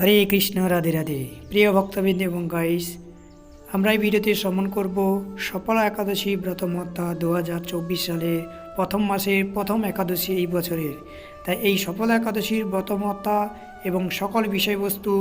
হরে কৃষ্ণ, রাধে রাধে। প্রিয় ভক্তবৃন্দ এবং গাইস আমরা এই ভিডিওতে শ্রমণ করব সফলা একাদশী ব্রতমত্তা দু হাজার চব্বিশ সালের প্রথম মাসের প্রথম একাদশী এই বছরের। তাই এই সফলা একাদশীর ব্রতমত্তা এবং সকল বিষয়বস্তু,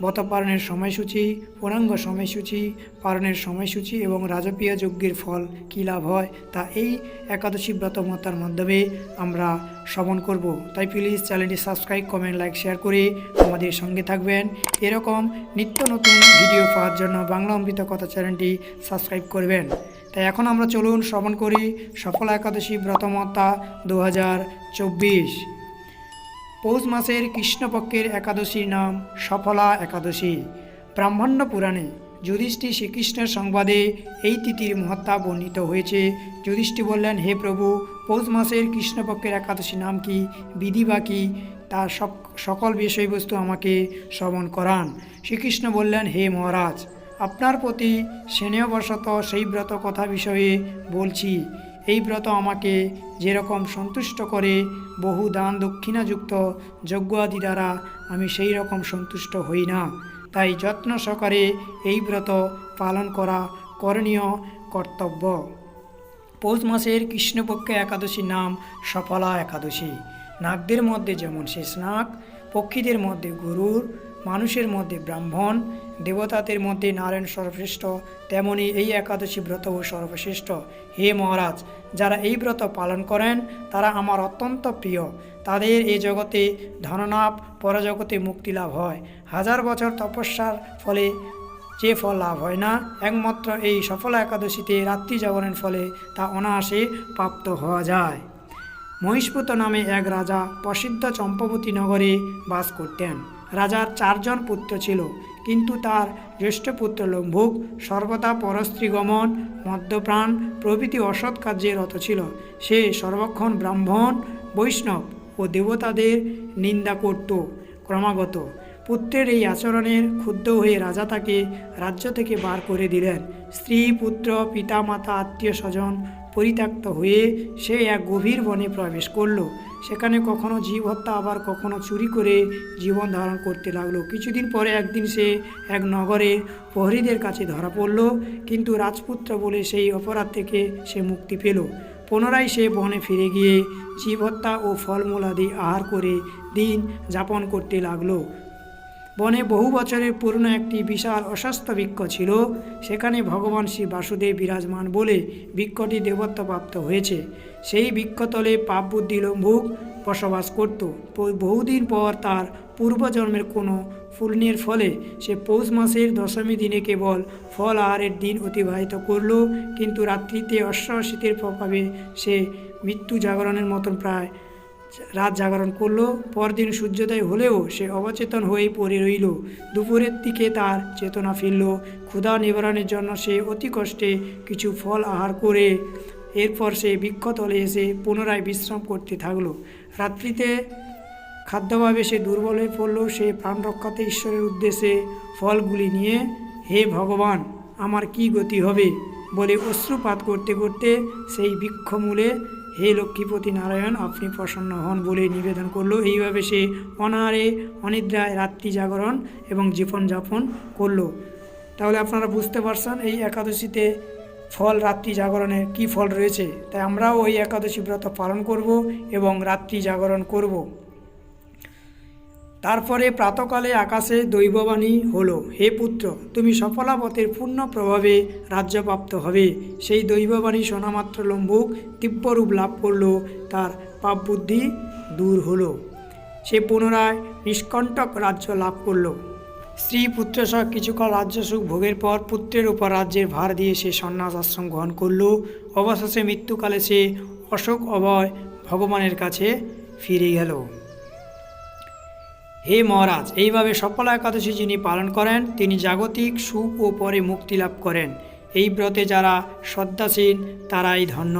ব্রত পালনের সময়সূচি, পূর্ণাঙ্গ সময়সূচি পারণের সময়সূচি এবং রাজকীয় যজ্ঞের ফল কী লাভ হয়, তা এই একাদশী ব্রতমত্তার মাধ্যমে আমরা শ্রবণ করব। তাই প্লিজ চ্যানেলটি সাবস্ক্রাইব কমেন্ট লাইক শেয়ার করে আমাদের সঙ্গে থাকবেন। এরকম নিত্য নতুন ভিডিও পাওয়ার জন্য বাংলা অমৃত কথা চ্যানেলটি সাবস্ক্রাইব করবেন। তাই এখন আমরা চলুন শ্রবণ করি সফলা একাদশী ব্রতমত্তা দু পৌষ মাসের কৃষ্ণপক্ষের একাদশীর নাম সফলা একাদশী। ব্রাহ্মণ্য পুরাণে যুধিষ্ঠি শ্রীকৃষ্ণের সংবাদে এই তিথির মহত্তা বর্ণিত হয়েছে। যুধিষ্ঠি বললেন, হে প্রভু, পৌষ মাসের কৃষ্ণপক্ষের একাদশী নাম কি? বিধি বা কি? সব সকল বিষয়বস্তু আমাকে শ্রবণ করান। শ্রীকৃষ্ণ বললেন, হে মহারাজ, আপনার প্রতি স্নেহবশত সেই ব্রত কথা বিষয়ে বলছি। এই ব্রত আমাকে যেরকম সন্তুষ্ট করে, বহু দান দক্ষিণাযুক্ত যজ্ঞ আদি দ্বারা আমি সেই রকম সন্তুষ্ট হই না। তাই যত্ন সহকারে এই ব্রত পালন করা করণীয় কর্তব্য। পৌষ মাসের কৃষ্ণপক্ষে একাদশীর নাম সফলা একাদশী। নাগদের মধ্যে যেমন শেষ নাগ পক্ষীদের মধ্যে গরুর, মানুষের মধ্যে ব্রাহ্মণ দেবতাদের মধ্যে নারায়ণ সর্বশ্রেষ্ঠ, তেমনি এই একাদশী ব্রতও সর্বশ্রেষ্ঠ। হে মহারাজ, যারা এই ব্রত পালন করেন, তারা আমার অত্যন্ত প্রিয়। তাদের এই জগতে ধনলাভ, পরজগতে মুক্তি লাভ হয়। হাজার বছর তপস্যার ফলে যে ফল লাভ হয় না, একমাত্র এই সফল একাদশীতে রাত্রি জাগরণের ফলে তা অনায়াসে প্রাপ্ত হওয়া যায়। মহিষ্পুত নামে এক রাজা প্রসিদ্ধ চম্পবতী নগরে বাস করতেন। রাজার চারজন পুত্র ছিল। কিন্তু তার জ্যেষ্ঠ পুত্র লম্ভুক সর্বদা পরস্ত্রীগমন, মদ্যপ্রাণ, প্রভৃতি অসৎ কার্যে রত ছিল। সে সর্বক্ষণ ব্রাহ্মণ, বৈষ্ণব ও দেবতাদের নিন্দা করত ক্রমাগত। পুত্রের এই আচরণের ক্ষুব্ধ হয়ে রাজা তাকে রাজ্য থেকে বার করে দিলেন। স্ত্রী, পুত্র, পিতামাতা আত্মীয় স্বজন পরিত্যক্ত হয়ে সে এক গভীর বনে প্রবেশ করল। সেখানে কখনো জীব হত্যা, আবার কখনো চুরি করে জীবন ধারণ করতে লাগল। কিছুদিন পরে একদিন সে এক নগরে প্রহরীদের কাছে ধরা পড়ল, কিন্তু রাজপুত্র বলে সেই অপরাধ থেকে সে মুক্তি পেল। পুনরায় সে বনে ফিরে গিয়ে জীব হত্যা ও ফলমূল আদি আহার করে দিন যাপন করতে লাগল। বনে বহু বছরের পুরনো একটি বিশাল অস্বাস্থ্য বৃক্ষ ছিল। সেখানে ভগবান শ্রী বাসুদেব বিরাজমান বলে বৃক্ষটি দেবত্বপ্রাপ্ত হয়েছে। সেই বৃক্ষতলে পাপ বুদ্ধি লম্ভুক বসবাস করত। বহুদিন পর তার পূর্বজন্মের কোনো পুণ্যের ফলে সে পৌষ মাসের দশমী দিনে কেবল ফল আহারের দিন অতিবাহিত করল, কিন্তু রাত্রিতে অশ্ব শীতের প্রভাবে সে মৃত্যু জাগরণের মতন প্রায় রাত জাগরণ করল, পরদিন সূর্যোদয় হলেও সে অবচেতন হয়ে পড়ে রইল। দুপুরের দিকে তার চেতনা ফিরল। ক্ষুধা নিবারণের জন্য সে অতি কষ্টে কিছু ফল আহার করে এরপর সে বৃক্ষতলে এসে পুনরায় বিশ্রাম করতে থাকল। রাত্রিতে খাদ্যভাবে সে দুর্বল হয়ে পড়ল। সে প্রাণ রক্ষাতে ঈশ্বরের উদ্দেশ্যে ফলগুলি নিয়ে, হে ভগবান, আমার কি গতি হবে? বলে অশ্রুপাত করতে করতে সেই বৃক্ষমূলে হে লক্ষ্মীপতি নারায়ণ, আপনি প্রসন্ন হন বলে নিবেদন করল। এইভাবে সে অনাহারে, অনিদ্রায় রাত্রি জাগরণ এবং জীবনযাপন করল। তাহলে আপনারা বুঝতে পারছেন এই একাদশীতে ফল রাত্রি জাগরণের কি ফল রয়েছে। তাই আমরাও ওই একাদশী ব্রত পালন করব এবং রাত্রি জাগরণ করব। তারপরে প্রাতকালে আকাশে দৈববাণী হলো, হে পুত্র, তুমি সফলাবতের পূর্ণ প্রভাবে রাজ্যপ্রাপ্ত হবে সেই দৈববাণী শোনামাত্র লম্বুক দিব্যরূপ লাভ করল, তার পাপ বুদ্ধি দূর হলো। সে পুনরায় নিষ্কণ্টক রাজ্য লাভ করল। স্ত্রী পুত্র সহ কিছুকাল রাজ্য সুখ ভোগের পর পুত্রের উপর রাজ্যের ভার দিয়ে সে সন্ন্যাস আশ্রম গ্রহণ করল। অবশেষে মৃত্যুকালে সে অশোক অভয় ভগবানের কাছে ফিরে গেল। হে মহারাজ, এইভাবে সফলা একাদশী যিনি পালন করেন, তিনি জাগতিক সুখ ও পরে মুক্তি লাভ করেন। এই ব্রতে যারা শ্রদ্ধাশীল তারাই ধন্য।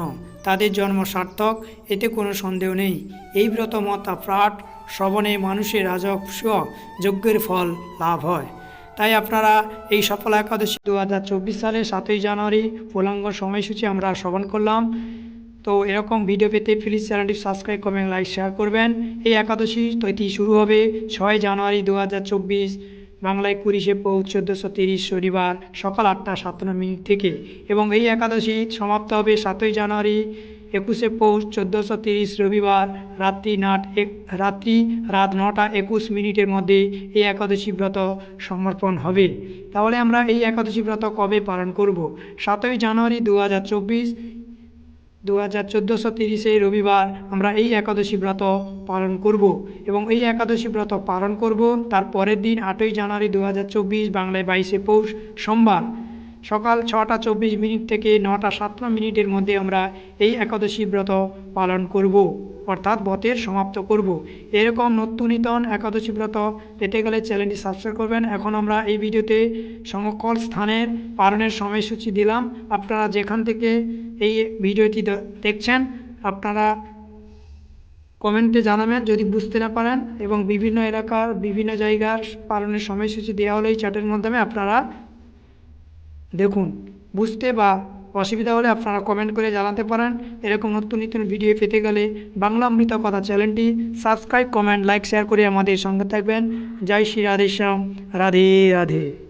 তাদের জন্ম সার্থক, এতে কোনো সন্দেহ নেই। এই ব্রত মতা প্রাট, শ্রবণে মানুষের রাজস্ব যজ্ঞের ফল লাভ হয়। তাই আপনারা এই সফল একাদশী দু সালের সাতই জানুয়ারি, পূর্ণাঙ্গ সময়সূচি আমরা শ্রবণ করলাম। তো এরকম ভিডিও পেতে প্লিজ চ্যানেলটি সাবস্ক্রাইব করবেন লাইক শেয়ার করবেন। এই একাদশী তিথি শুরু হবে ছয় জানুয়ারি দু হাজার চব্বিশ, বাংলায় কুড়িশে পৌষ, চোদ্দোশো তিরিশ, শনিবার, সকাল আটটা সাতান্ন মিনিট থেকে। এবং এই একাদশী সমাপ্ত হবে সাতই জানুয়ারি, একুশে পৌষ, চোদ্দোশো তিরিশ, রবিবার, রাত্রি নাট এক, রাত্রি রাত নটা একুশ মিনিটের মধ্যে এই একাদশী ব্রত সমর্পণ হবে। তাহলে আমরা এই একাদশী ব্রত কবে পালন করব? সাতই জানুয়ারি দু হাজার চব্বিশ দু হাজার চোদ্দোশো তিরিশে রবিবার আমরা এই একাদশী ব্রত পালন করব এবং এই একাদশী ব্রত পালন করব। তার পরের দিন আটই জানুয়ারি দু হাজার চব্বিশ বাংলায় বাইশে পৌষ সোমবার। সকাল ছটা চব্বিশ মিনিট থেকে নটা সাতান্ন মিনিটের মধ্যে আমরা এই একাদশী ব্রত পালন করব। অর্থাৎ ব্রতের সমাপ্ত করব। এরকম নতুন নিতন একাদশী ব্রত পেতে গেলে চ্যানেলটি সাবস্ক্রাইব করবেন। এখন আমরা এই ভিডিওতে সকল স্থানের পালনের সময়সূচি দিলাম। আপনারা যেখান থেকে এই ভিডিওটি দেখছেন, আপনারা কমেন্টে জানাবেন। যদি বুঝতে না পারেন এবং বিভিন্ন এলাকার বিভিন্ন জায়গার পালনের সময়সূচি দেওয়া হলে এই চ্যাটের মাধ্যমে, আপনারা দেখুন। বুঝতে বা অসুবিধা হলে আপনারা কমেন্ট করে জানাতে পারেন। এরকম নতুন নতুন ভিডিও পেতে গেলে বাংলা অমৃত কথা চ্যানেলটি সাবস্ক্রাইব কমেন্ট লাইক শেয়ার করে আমাদের সঙ্গে থাকবেন। জয় শ্রী রাধে শ্যাম। রাধে রাধে।